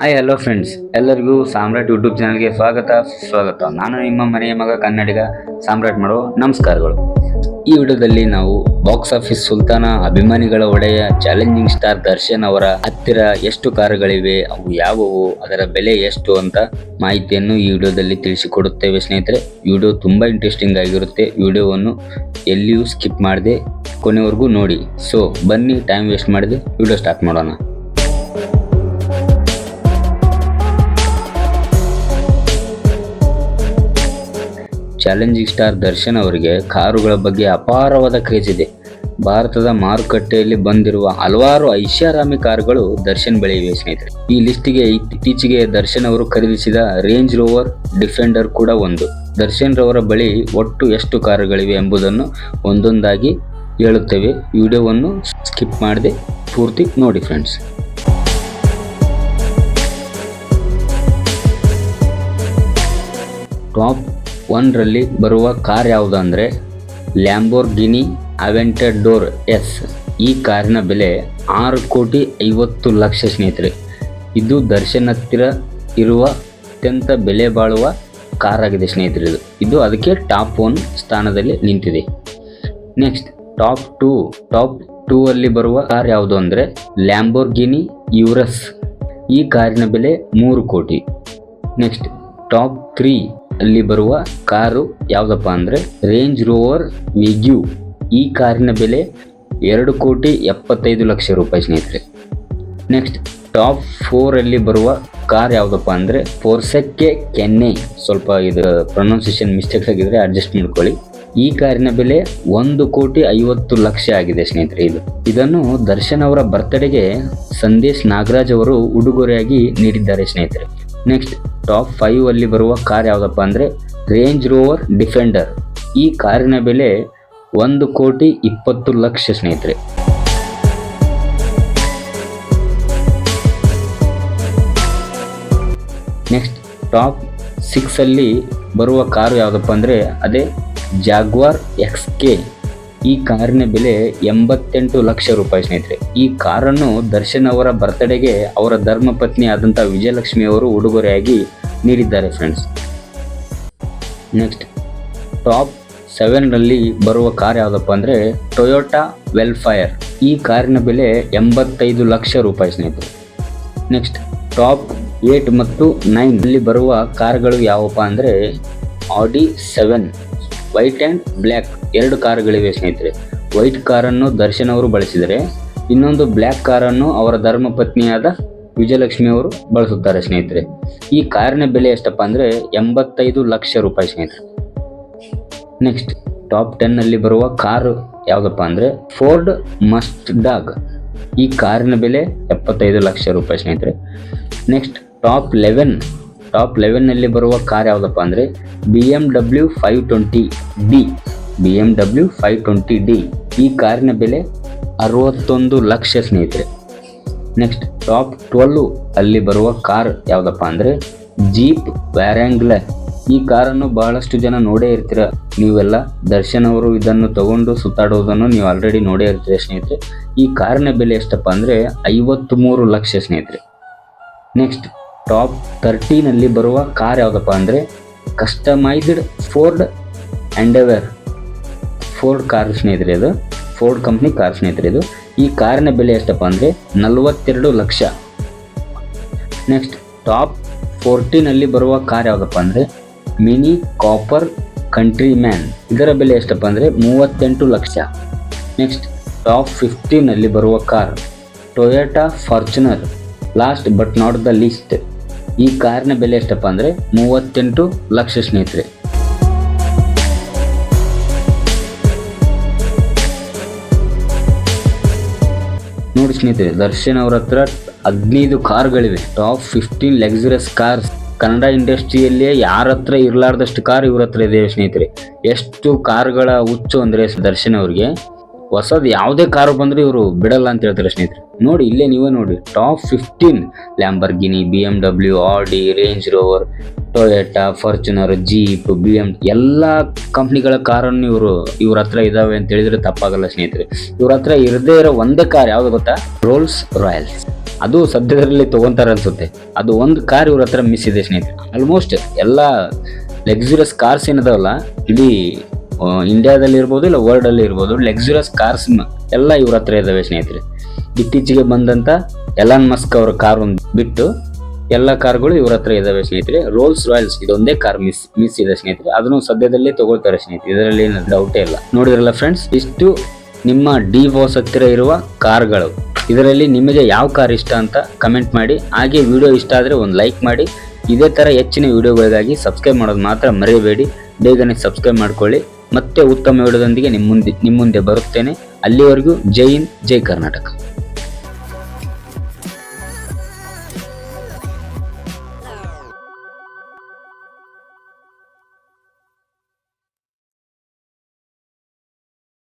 Hi hello friends ಎಲ್ಲರಿಗೂ ಸಾಮ್ರಾಟ್ YouTube ಚಾನಲ್ಗೆ ಸ್ವಾಗತ. ಸ್ವಾಗತ ನಾನು ನಿಮ್ಮ ಮನೆಯ ಮಗ ಕನ್ನಡಿಗ ಸಾಮ್ರಾಟ್ ಮಾಡೋ ನಮಸ್ಕಾರಗಳು. ಈ ವಿಡಿಯೋದಲ್ಲಿ ನಾವು ಬಾಕ್ಸ್ ಆಫೀಸ್ ಸುಲ್ತಾನ ಅಭಿಮಾನಿಗಳ ಒಡೆಯ ಚಾಲೆಂಜಿಂಗ್ ಸ್ಟಾರ್ ದರ್ಶನ್ ಅವರ ಹತ್ತಿರ ಎಷ್ಟು ಕಾರುಗಳಿವೆ, ಅವು ಯಾವುವು, ಅದರ ಬೆಲೆ ಎಷ್ಟು ಅಂತ ಮಾಹಿತಿಯನ್ನು ಈ ವಿಡಿಯೋದಲ್ಲಿ ತಿಳಿಸಿಕೊಡುತ್ತೇವೆ ಸ್ನೇಹಿತರೆ. ವಿಡಿಯೋ ತುಂಬಾ ಇಂಟ್ರೆಸ್ಟಿಂಗ್ ಆಗಿರುತ್ತೆ. ವಿಡಿಯೋವನ್ನು ಎಲ್ಲಿಯೂ ಸ್ಕಿಪ್ ಮಾಡದೆ ಕೊನೆವರೆಗೂ ನೋಡಿ. ಸೊ ಬನ್ನಿ ಟೈಮ್ ವೇಸ್ಟ್ ಮಾಡದೆ. ವಿಡಿಯೋ ಸ್ಟಾರ್ಟ್ ಮಾಡೋಣ. ಚಾಲೆಂಜಿಂಗ್ ಸ್ಟಾರ್ ದರ್ಶನ್ ಅವರಿಗೆ ಕಾರುಗಳ ಬಗ್ಗೆ ಅಪಾರವಾದ ಕ್ರೇಜ್ ಇದೆ ಭಾರತದ ಮಾರುಕಟ್ಟೆಯಲ್ಲಿ ಬಂದಿರುವ ಹಲವಾರು ಐಷಾರಾಮಿ ಕಾರುಗಳು ದರ್ಶನ್ ಬಳಿ ಸ್ನೇಹಿತರೆ. ಈ ಲಿಸ್ಟಿಗೆ ಇತ್ತೀಚೆಗೆ ದರ್ಶನ್ ಅವರು ಖರೀದಿಸಿದ ರೇಂಜ್ ರೋವರ್, ಡಿಫೆಂಡರ್ ಕೂಡ ಒಂದು. ದರ್ಶನ್ ರವರ ಬಳಿ ಒಟ್ಟು ಎಷ್ಟು ಕಾರುಗಳಿವೆ ಎಂಬುದನ್ನು ಒಂದೊಂದಾಗಿ ಹೇಳುತ್ತೇವೆ. ವಿಡಿಯೋವನ್ನು ಸ್ಕಿಪ್ ಮಾಡದೆ ಪೂರ್ತಿ ನೋಡಿ ಫ್ರೆಂಡ್ಸ್. ಟಾಪ್ ಒನ್ರಲ್ಲಿ ಬರುವ ಕಾರ್ ಯಾವುದು ಅಂದರೆ ಲ್ಯಾಂಬೋರ್ಗಿನಿ ಅವೆಂಟೆಡೋರ್ ಎಸ್ ಈ ಕಾರಿನ ಬೆಲೆ ಆರು ಕೋಟಿ ಐವತ್ತು ಲಕ್ಷ ಸ್ನೇಹಿತರೆ. ಇದು ದರ್ಶನ್ ಹತ್ತಿರ ಇರುವ ಅತ್ಯಂತ ಬೆಲೆ ಬಾಳುವ ಕಾರ್ ಆಗಿದೆ ಸ್ನೇಹಿತರೆ ಇದು. ಇದು ಅದಕ್ಕೆ ಟಾಪ್ ಒನ್ ಸ್ಥಾನದಲ್ಲಿ ನಿಂತಿದೆ. Next top two top two ಅಲ್ಲಿ ಬರುವ ಕಾರ್ ಯಾವುದು ಅಂದರೆ ಲ್ಯಾಂಬೋರ್ಗಿನಿ ಯುರಸ್ ಈ ಕಾರಿನ ಬೆಲೆ ಮೂರು ಕೋಟಿ. ನೆಕ್ಸ್ಟ್ ಟಾಪ್ ತ್ರೀ ಅಲ್ಲಿ ಬರುವ ಕಾರು ಯಾವುದಪ್ಪ ಅಂದರೆ ರೇಂಜ್ ರೋವರ್ ವಿಗ್ಯೂ ಈ ಕಾರಿನ ಬೆಲೆ ಎರಡು ಕೋಟಿ ಎಪ್ಪತ್ತೈದು ಲಕ್ಷ ರೂಪಾಯಿ ಸ್ನೇಹಿತರೆ. ನೆಕ್ಸ್ಟ್ ಟಾಪ್ ಫೋರಲ್ಲಿ ಬರುವ ಕಾರ್ ಯಾವುದಪ್ಪ ಅಂದರೆ ಫೋರ್ಸೆಕ್ಕೆ ಕೆನ್ನೆ. ಸ್ವಲ್ಪ ಇದು ಪ್ರೊನೌನ್ಸಿಯೇಷನ್ ಮಿಸ್ಟೇಕ್ಸ್ ಆಗಿದ್ರೆ ಅಡ್ಜಸ್ಟ್ ಮಾಡ್ಕೊಳ್ಳಿ. ಈ ಕಾರಿನ ಬೆಲೆ ಒಂದು ಕೋಟಿ ಐವತ್ತು ಲಕ್ಷ ಆಗಿದೆ ಸ್ನೇಹಿತರೆ ಇದು. ಇದನ್ನು ದರ್ಶನ್ ಅವರ ಬರ್ತ್ಡೇಗೆ ಸಂದೇಶ್ ನಾಗರಾಜ್ ಅವರು ಉಡುಗೊರೆಯಾಗಿ ನೀಡಿದ್ದಾರೆ ಸ್ನೇಹಿತರೆ. ನೆಕ್ಸ್ಟ್ ಟಾಪ್ ಫೈವ್ ಅಲ್ಲಿ ಬರುವ ಕಾರ್ ಯಾವುದಪ್ಪ ಅಂದರೆ ರೇಂಜ್ ರೋವರ್ ಡಿಫೆಂಡರ್ ಈ ಕಾರಿನ ಬೆಲೆ ಒಂದು ಕೋಟಿ ಇಪ್ಪತ್ತು ಲಕ್ಷ ಸ್ನೇಹಿತರೆ. ನೆಕ್ಸ್ಟ್ ಟಾಪ್ ಸಿಕ್ಸಲ್ಲಿ ಬರುವ ಕಾರು ಯಾವುದಪ್ಪ ಅಂದರೆ ಅದೇ ಜಾಗ್ವಾರ್ ಎಕ್ಸ್ ಕೆ ಈ ಕಾರಿನ ಬೆಲೆ ಎಂಬತ್ತೆಂಟು ಲಕ್ಷ ರೂಪಾಯಿ ಸ್ನೇಹಿತರೆ. ಈ ಕಾರನ್ನು ದರ್ಶನ್ ಅವರ ಬರ್ತ್ಡೇಗೆ ಅವರ ಧರ್ಮಪತ್ನಿ ಆದಂಥ ವಿಜಯಲಕ್ಷ್ಮಿ ಅವರು ಉಡುಗೊರೆಯಾಗಿ ನೀಡಿದ್ದಾರೆ ಫ್ರೆಂಡ್ಸ್ ನೆಕ್ಸ್ಟ್ ಟಾಪ್ ಸೆವೆನ್ನಲ್ಲಿ ಬರುವ ಕಾರ್ ಯಾವುದಪ್ಪ ಅಂದರೆ ಟೊಯೋಟಾ ವೆಲ್ಫೈರ್ ಈ ಕಾರಿನ ಬೆಲೆ ಎಂಬತ್ತೈದು ಲಕ್ಷ ರೂಪಾಯಿ ಸ್ನೇಹಿತರೆ. ನೆಕ್ಸ್ಟ್ ಟಾಪ್ ಏಟ್ ಮತ್ತು ನೈನ್ ಅಲ್ಲಿ ಬರುವ ಕಾರ್ಗಳು ಯಾವಪ್ಪ ಅಂದರೆ ಆಡಿ ಸೆವೆನ್ ವೈಟ್ ಆ್ಯಂಡ್ ಬ್ಲ್ಯಾಕ್ ಎರಡು ಕಾರುಗಳಿವೆ ಸ್ನೇಹಿತರೆ. ವೈಟ್ ಕಾರನ್ನು ದರ್ಶನ್ ಅವರು ಬಳಸಿದರೆ, ಇನ್ನೊಂದು ಬ್ಲ್ಯಾಕ್ ಕಾರನ್ನು ಅವರ ಧರ್ಮಪತ್ನಿಯಾದ ವಿಜಯಲಕ್ಷ್ಮಿ ಅವರು ಬಳಸುತ್ತಾರೆ ಸ್ನೇಹಿತರೆ. ಈ ಕಾರಿನ ಬೆಲೆ ಎಷ್ಟಪ್ಪ ಅಂದರೆ ಎಂಬತ್ತೈದು ಲಕ್ಷ ರೂಪಾಯಿ ಸ್ನೇಹಿತರೆ. ನೆಕ್ಸ್ಟ್ ಟಾಪ್ ಟೆನ್ನಲ್ಲಿ ಬರುವ ಕಾರು ಯಾವುದಪ್ಪ ಅಂದರೆ ಫೋರ್ಡ್ ಮಸ್ಟ್ ಡಾಗ್ ಈ ಕಾರಿನ ಬೆಲೆ ಎಪ್ಪತ್ತೈದು ಲಕ್ಷ ರೂಪಾಯಿ ಸ್ನೇಹಿತರೆ. ನೆಕ್ಸ್ಟ್ ಟಾಪ್ ಲೆವೆನ್ ಟಾಪ್ ಲೆವೆನ್ನಲ್ಲಿ ಬರುವ ಕಾರ್ ಯಾವುದಪ್ಪ ಅಂದರೆ B M W five twenty D. B M W five twenty D. ಈ ಕಾರಿನ ಬೆಲೆ ಅರವತ್ತೊಂದು ಲಕ್ಷ ಸ್ನೇಹಿತರೆ. ನೆಕ್ಸ್ಟ್, ಟಾಪ್ ಟ್ವೆಲ್ಲು ಅಲ್ಲಿ ಬರುವ ಕಾರ್ ಯಾವುದಪ್ಪ ಅಂದರೆ ಜೀಪ್ ವ್ಯಾರ್ಯಾಂಗ್ಲರ್ ಈ ಕಾರನ್ನು ಬಹಳಷ್ಟು ಜನ ನೋಡೇ ಇರ್ತೀರ. ನೀವೆಲ್ಲ ದರ್ಶನ್ ಅವರು ಇದನ್ನು ತಗೊಂಡು ಸುತ್ತಾಡೋದನ್ನು ನೀವು ಆಲ್ರೆಡಿ ನೋಡೇ ಇರ್ತೀರ ಸ್ನೇಹಿತರೆ. ಈ ಕಾರಿನ ಬೆಲೆ ಎಷ್ಟಪ್ಪ ಅಂದರೆ ಐವತ್ತ್ಮೂರು ಲಕ್ಷ ಸ್ನೇಹಿತರೆ. ನೆಕ್ಸ್ಟ್ ಟಾಪ್ ತರ್ಟೀನಲ್ಲಿ ಬರುವ ಕಾರ್ ಯಾವುದಪ್ಪ ಅಂದರೆ customised Ford Endeavour Ford car ಸ್ನೇಹಿತರೆ ಇದು. ಫೋರ್ಡ್ ಕಂಪ್ನಿ ಕಾರ್ ಸ್ನೇಹಿತರೆ ಇದು. ಈ ಕಾರಿನ ಬೆಲೆ ಎಷ್ಟಪ್ಪ ಅಂದರೆ ನಲವತ್ತೆರಡು ಲಕ್ಷ. ನೆಕ್ಸ್ಟ್, ಟಾಪ್ ಫೋರ್ಟೀನಲ್ಲಿ ಬರುವ ಕಾರ್ ಯಾವುದಪ್ಪ ಅಂದರೆ ಮಿನಿ ಕಾಪರ್ ಕಂಟ್ರಿ ಮ್ಯಾನ್. ಇದರ ಬೆಲೆ ಎಷ್ಟಪ್ಪ ಅಂದರೆ ಮೂವತ್ತೆಂಟು ಲಕ್ಷ. ನೆಕ್ಸ್ಟ್, ಟಾಪ್ ಫಿಫ್ಟೀನಲ್ಲಿ ಬರುವ car, Toyota Fortuner. Last but not the least. ಈ ಕಾರಿನ ಬೆಲೆ ಎಷ್ಟಪ್ಪ ಅಂದರೆ ಮೂವತ್ತೆಂಟು ಲಕ್ಷ ಸ್ನೇಹಿತರೆ. ನೋಡಿ ಸ್ನೇಹಿತರೆ, ದರ್ಶನ್ ಅವ್ರ ಹತ್ರ ಹದಿನೈದು ಕಾರ್ಗಳಿವೆ. Top fifteen luxurious cars Kannada ಇಂಡಸ್ಟ್ರಿಯಲ್ಲಿಯೇ ಯಾರ ಹತ್ರ ಇರಲಾರ್ದಷ್ಟು ಕಾರ್ ಇವ್ರ ಹತ್ರ ಇದೆ ಸ್ನೇಹಿತರೆ. ಎಷ್ಟು ಕಾರ್ಗಳ ಹುಚ್ಚು ಅಂದರೆ ದರ್ಶನ್ ಅವ್ರಿಗೆ ಹೊಸದು ಯಾವುದೇ ಕಾರು ಬಂದರೂ ಇವರು ಬಿಡಲ್ಲ ಅಂತ ಹೇಳ್ತಾರೆ ಸ್ನೇಹಿತರೆ. ನೋಡಿ, ಇಲ್ಲೇ ನೀವೇ ನೋಡಿ top fifteen Lamborghini B M W Audi Range Rover Toyota Fortuner Jeep B M ಎಲ್ಲ ಕಂಪ್ನಿಗಳ ಕಾರನ್ನು ಇವರು ಇವ್ರ ಹತ್ರ ಇದಾವೆ ಅಂತ ಹೇಳಿದ್ರೆ ತಪ್ಪಾಗಲ್ಲ ಸ್ನೇಹಿತರೆ. ಇವ್ರ ಹತ್ರ ಇರದೇ ಇರೋ ಒಂದೇ ಕಾರ್ ಯಾವ್ದು ಗೊತ್ತಾ? ರೋಲ್ಸ್ ರಾಯಲ್ಸ್ ಅದು ಸದ್ಯದರಲ್ಲಿ ತಗೊಂತಾರೆ ಅನ್ಸುತ್ತೆ. ಅದು ಒಂದು ಕಾರ್ ಇವ್ರ ಹತ್ರ ಮಿಸ್ ಇದೆ ಸ್ನೇಹಿತರೆ. ಆಲ್ಮೋಸ್ಟ್ ಎಲ್ಲ ಲಕ್ಸುರಿಯಸ್ ಕಾರ್ಸ್ ಏನದಾವಲ್ಲ, ಇಡೀ ಇಂಡಿಯಾದಲ್ಲಿ ಇರ್ಬೋದು ಇಲ್ಲ ವರ್ಲ್ಡ್ ಅಲ್ಲಿ ಇರ್ಬೋದು ಲಕ್ಸುರಿಯಸ್ ಕಾರ್ಸ್ ಎಲ್ಲ ಇವ್ರ ಹತ್ರ ಇದಾವೆ ಸ್ನೇಹಿತರೆ. ಇತ್ತೀಚೆಗೆ ಬಂದಂತ ಎಲಾನ್ ಮಸ್ಕ್ ಅವರ ಕಾರ್ ಒಂದು ಬಿಟ್ಟು ಎಲ್ಲ ಕಾರ್ಗಳು ಇವ್ರ ಹತ್ರ ಇದಾವೆ ಸ್ನೇಹಿತರೆ. ರೋಲ್ಸ್ ರಾಯಲ್ಸ್ ಇದೊಂದೇ ಕಾರ್ ಮಿಸ್ ಮಿಸ್ ಇದೆ ಸ್ನೇಹಿತರೆ. ಅದನ್ನು ಸದ್ಯದಲ್ಲೇ ತಗೊಳ್ತಾರೆ ಸ್ನೇಹಿತರೆ. ಇದರಲ್ಲಿ ಏನು ಡೌಟೇ ಇಲ್ಲ. ನೋಡಿದ್ರಲ್ಲ ಫ್ರೆಂಡ್ಸ್ ಇಷ್ಟು ನಿಮ್ಮ ಡಿ ವಾಸ್ ಹತ್ತಿರ ಇರುವ ಕಾರ್ಗಳು ಇದರಲ್ಲಿ ನಿಮಗೆ ಯಾವ ಕಾರ್ ಇಷ್ಟ ಅಂತ ಕಮೆಂಟ್ ಮಾಡಿ. ಹಾಗೆ ವಿಡಿಯೋ ಇಷ್ಟ ಆದರೆ ಒಂದು ಲೈಕ್ ಮಾಡಿ. ಇದೇ ಥರ ಹೆಚ್ಚಿನ ವಿಡಿಯೋಗಳಿಗಾಗಿ ಸಬ್ಸ್ಕ್ರೈಬ್ ಮಾಡೋದು ಮಾತ್ರ ಮರೆಯಬೇಡಿ. ಬೇಗನೆ ಸಬ್ಸ್ಕ್ರೈಬ್ ಮಾಡ್ಕೊಳ್ಳಿ. ಮತ್ತೆ ಉತ್ತಮ ವಿಡಿಯೋದೊಂದಿಗೆ ನಿಮ್ಮ ಮುಂದೆ ನಿಮ್ಮ ಮುಂದೆ ಬರುತ್ತೇನೆ. ಅಲ್ಲಿವರೆಗೂ ಜೈ ಹಿಂದ್ ಜೈ ಕರ್ನಾಟಕ.